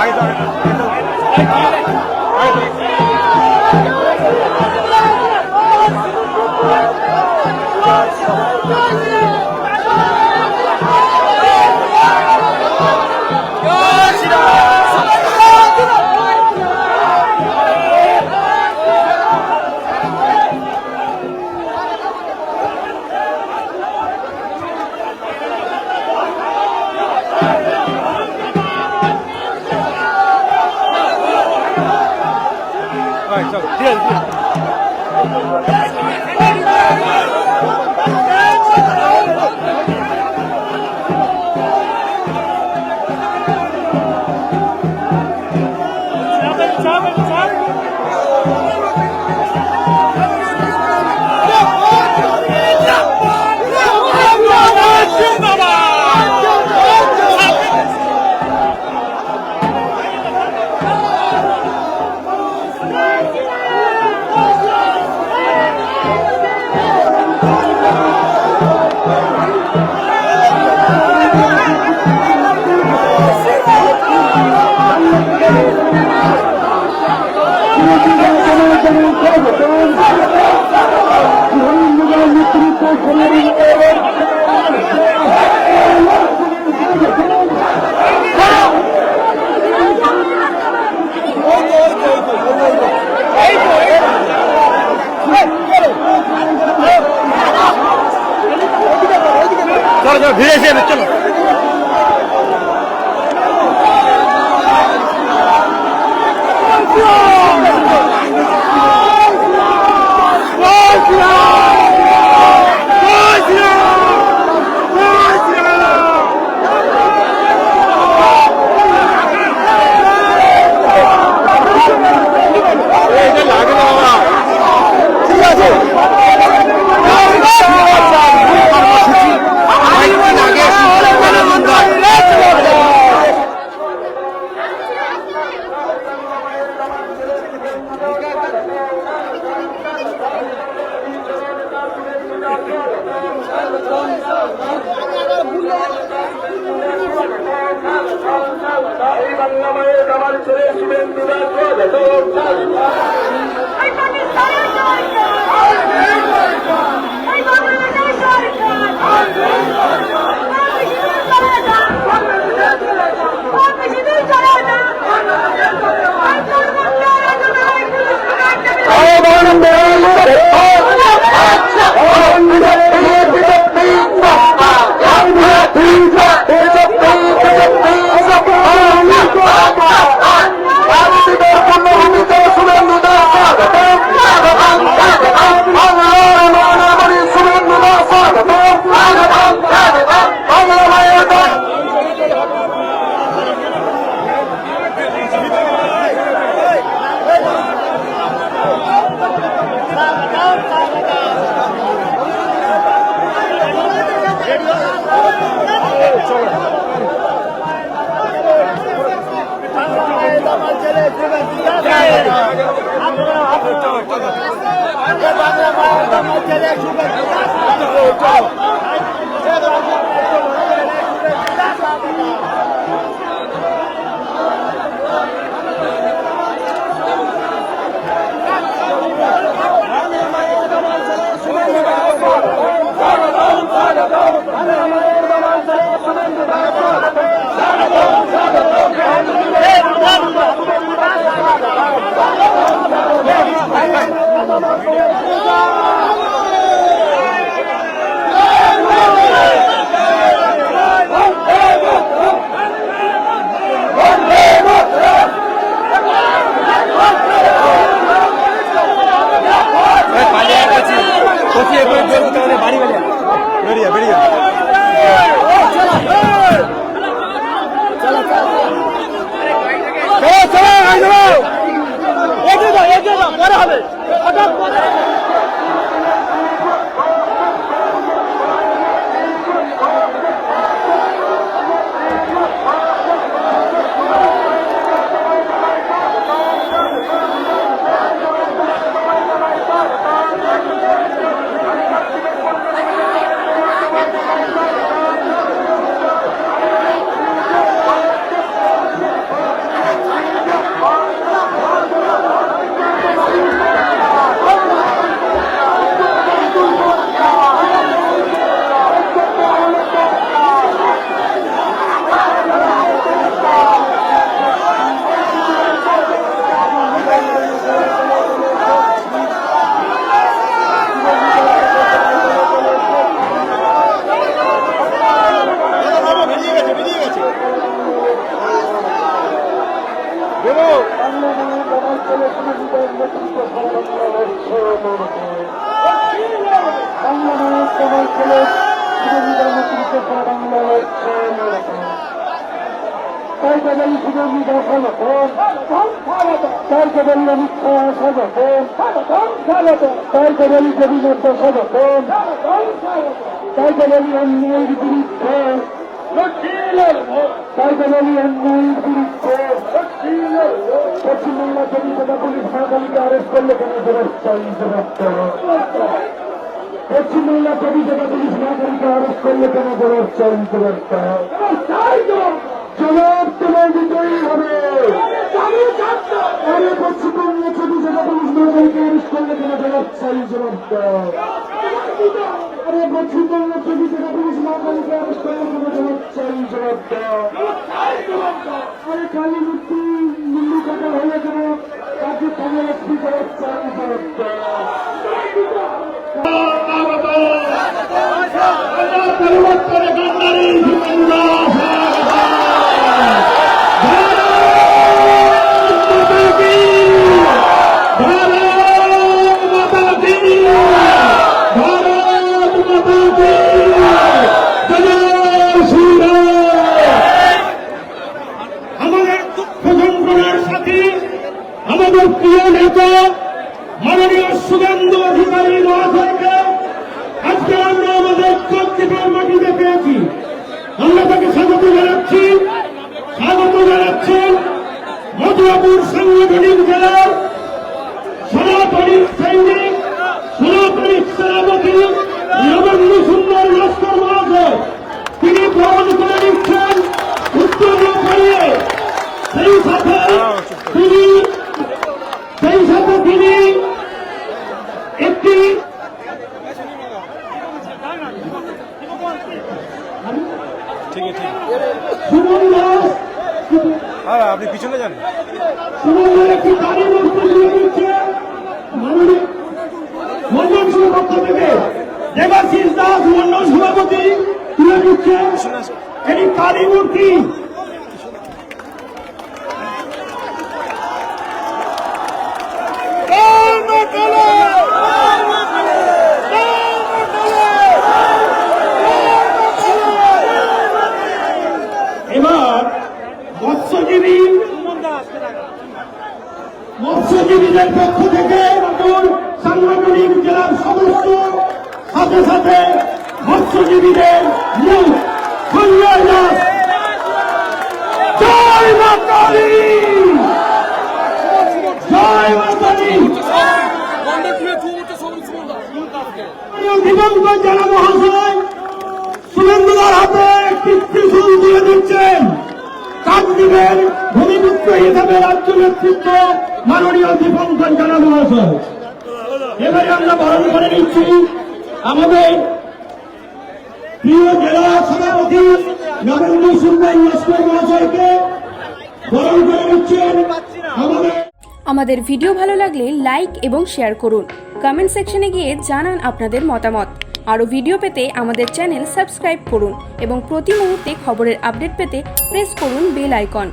আগে ကြောက်ကြောက် এই তাই সুগন্ধিত সমর্থন তার কেবল মিথ্যা সমর্থন তাই কেবল জবিনত সমর্থন তাই কেবল অন্যায়ের বিরুদ্ধে তাই কেবল অন্যায়ের বিরুদ্ধে পশ্চিমবাংলা জমিদার পুলিশ মহাকালীকে আরেস্ট করলে কেন জবাব চাই জবাব পশ্চিমবাংলা জমিদার পুলিশ মহাকালীকে আরেস্ট করলে কেন জবাব চাই জবাব জবাব তোমার দিতেই হবে আরে পশ্চিমবঙ্গে ছবি জায়গা পুলিশ মহাকালীকে আরেস্ট করলে কেন জবাব চাই জবাব আরে পশ্চিমবঙ্গে ছবি জায়গা পুলিশ মহাকালীকে আরেস্ট করলে কেন জবাব চাই জবাব আরে কালী মূর্তি মুন্ডু কাটা হয়ে গেল তাকে থানার এসপি জবাব চাই জবাব দাও পরিবর্তনে গন্ডারি ভূমেন্দ্র আমাদের প্রজন্মের সাথে আমাদের প্রিয় নেতা মাননীয় সুগন্ধ অধিকারী মহাশয়কে আজকে আমরা আমাদের চোখটিপের মাটিতে পেয়েছি আমরা তাকে স্বাগত জানাচ্ছি স্বাগত জানাচ্ছেন মধুরাপুর সাংগঠনিক জেলার সনাতনী সৈনিক সনাতনী সেনাপতি নবেন্দ্র সুন্দর লস্কর মহাশয় তিনি গ্রহণ করে নিচ্ছেন উত্তর করিয়ে সেই সাথে তিনি সেই সাথে তিনি একটি সুমন দাস হ্যাঁ আপনি পিছনে যান সুমনের একটি গাড়ি মূর্তি দিয়ে দিচ্ছে মাননীয় মন্ডল সিংহ পক্ষ থেকে দেবাশিস দাস মন্ডল সভাপতি তুলে দিচ্ছে এটি কালী মূর্তি এবার মৎস্যজীবী মৎস্যজীবীদের পক্ষ থেকে সাংগঠনিক জেলার সদস্য সাথে সাথে মৎস্যজীবীদের মূল সঞ্জয় দাস জয় মাতালি জয় মাতালি জেলা মহাশয় সুরেন্দ্রদার হাতে একটি দিয়ে দিচ্ছেন। কাকদ্বীপের ভূমিপুত্র হিসেবে রাজ্য নেতৃত্ব মাননীয় দীপঙ্কর জানা মহাশয় এবারে আমরা বরণ করে নিচ্ছি আমাদের প্রিয় জেলা সভাপতি নরেন্দ্র সুন্দর লস্কর মহাশয়কে বরণ করে নিচ্ছেন আমাদের আমাদের ভিডিও ভালো লাগলে লাইক এবং শেয়ার করুন। কমেন্ট সেকশনে গিয়ে জানান আপনাদের মতামত। আরও ভিডিও পেতে আমাদের চ্যানেল সাবস্ক্রাইব করুন এবং প্রতি মুহূর্তে খবরের আপডেট পেতে প্রেস করুন বেল আইকন।